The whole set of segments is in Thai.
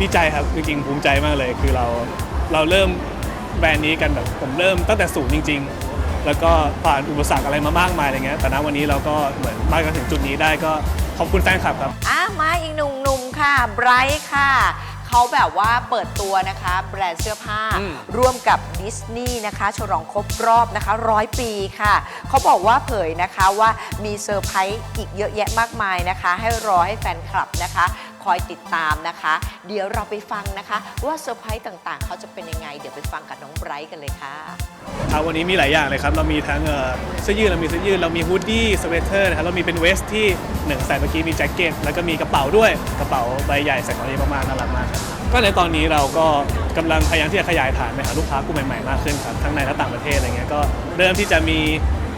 ดีใจครับจริงๆภูมิใจมากเลย คือเราเราเริ่มแบรนด์นี้กันแบบผมเริ่มตั้งแต่ศูนย์จริง ๆ แล้วก็ผ่านอุปสรรคอะไรมามากมายอะไรเงี้ยแต่ณวันนี้เราก็เหมือนมากันถึงจุดนี้ได้ก็ขอบคุณแฟนคลับครับ อะมาอีกหนุ่มหนุ่มๆค่ะ ไบรท์ค่ะ เขาแบบว่าเปิดตัวนะคะ แบรนด์เสื้อผ้า อืม ร่วมกับดิสนีย์นะคะ ฉลองครบรอบนะคะร้อยปีค่ะ เขาบอกว่าเผยนะคะว่ามีเซอร์ไพรส์อีกเยอะแยะมากมายนะคะ ให้รอให้แฟนคลับนะคะ คอยติดตามนะคะ เดี๋ยวเราไปฟังนะคะ ว่าเซอร์ไพรส์ต่างๆ เขาจะเป็นยังไง เดี๋ยวไปฟังกับน้องไบรท์กันเลยค่ะ ครับวันนี้มีหลายอย่างเลยครับ เรามีทั้งเอ่อเสื้อยืดเรามีเสื้อยืดเรามีฮูดดี้สเวตเตอร์นะครับเรามีเป็นเวสที่หนึ่งใส่เมื่อกี้มีแจ็คเก็ตแล้วก็มีกระเป๋าด้วยกระเป๋าใบใหญ่ใส่ของนี้มากๆน่ารักมากครับก็ในตอนนี้เราก็กำลังพยายามที่จะขยายฐานไปหาลูกค้ากลุ่มใหม่ๆมากขึ้นครับทั้งในและต่างประเทศอะไรเงี้ยก็เริ่มที่จะมี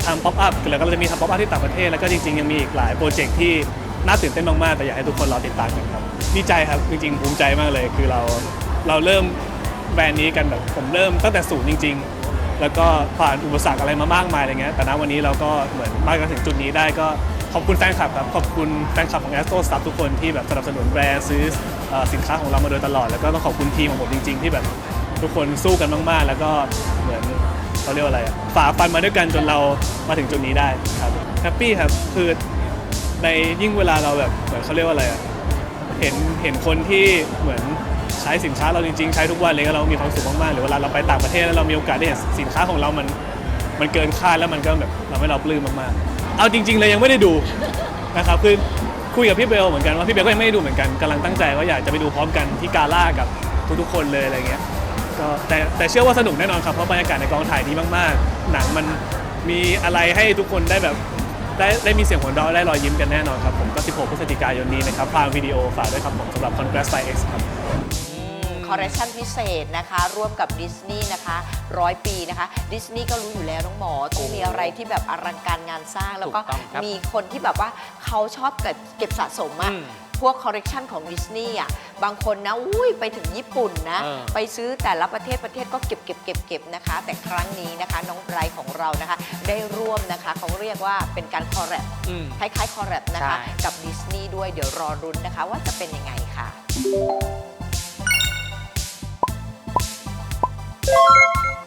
ทำป๊อปอัพแล้วก็จะมีทำป๊อปอัพที่ต่างประเทศแล้วก็จริงๆยังมีอีกหลายโปรเจกต์ที่ น่าตื่นเต้นมากๆ แต่อยากให้ทุกคนรอติดตามกันครับดีใจครับจริงๆภูมิใจมากเลย คือเราเราเริ่มแบรนด์นี้กันแบบผมเริ่มตั้งแต่ศูนย์จริง ๆ แล้วก็ผ่านอุปสรรคอะไรมามากมายอะไรเงี้ยแต่ณวันนี้เราก็เหมือนมากันถึงจุดนี้ได้ก็ขอบคุณแฟนคลับครับขอบคุณแฟนคลับของ a s t r o Staff ทุกคนที่แบบสนับสนุนแบรนด์ซื้อสินค้าของเรามาโดยตลอด แล้วก็ต้องขอบคุณทีมของผมจริง ๆ ที่แบบทุกคนสู้กันมากๆ แล้วก็เหมือนเขาเรียกว่าอะไรฝ่าฟันมาด้วยกันจนเรามาถึงจุดนี้ได้ครับแฮปปี้ครับคือ ในยิ่งเวลาเราแบบเหมือนเขาเรียกว่าอะไรอะเห็นเห็นคนที่เหมือนใช้สินค้าเราจริงๆ ใช้ทุกวันเลยก็เรามีความสุขมากๆหรือเวลาเราไปต่างประเทศแล้วเรามีโอกาสได้เห็นสินค้าของเรามันมันเกินคาดแล้วมันก็แบบทำให้เราปลื้มมากๆ เอาจริง ๆ เลยยังไม่ได้ดูนะครับคือคุยกับพี่เบลเหมือนกันว่าพี่เบลก็ยังไม่ได้ดูเหมือนกันกำลังตั้งใจว่าอยากจะไปดูพร้อมกันที่กาล่ากับทุกๆคนเลยอะไรเงี้ยก็แต่แต่เชื่อว่าสนุกแน่นอนครับเพราะบรรยากาศในกองถ่ายดีมากๆ หนังมันมีอะไรให้ทุกคนได้แบบ ได้ได้มีเสียงหัวเราะได้รอยยิ้มกันแน่นอนครับผมก็ 16 พฤศจิกายนนี้นะครับพามวิดีโอฝากด้วยครับผมสำหรับ Congress by X ครับ คอร์เรคชันพิเศษนะคะ ร่วมกับดิสนีย์นะคะร้อยปีนะคะดิสนีย์ก็รู้อยู่แล้วน้องหมอต้องมีอะไรที่แบบอลังการงานสร้างแล้วก็ถูกต้องครับมีคนที่แบบว่าเขาชอบเก็บเก็บสะสมอะอืม พวกคอร์เรคชันของดิสนีย์อะบางคนนะอุ้ยไปถึงญี่ปุ่นนะ เออ ไปซื้อแต่ละประเทศประเทศก็เก็บเก็บเก็บเก็บนะคะ แต่ครั้งนี้นะคะน้องไบรท์ของเรานะคะ ได้ร่วมนะคะเขาเรียกว่าเป็นการคอร์เรปอืม คล้ายๆคอร์เรปนะคะ ใช่ กับดิสนีย์ด้วยเดี๋ยวรอรุ้นนะคะ ว่าจะเป็นยังไงค่ะ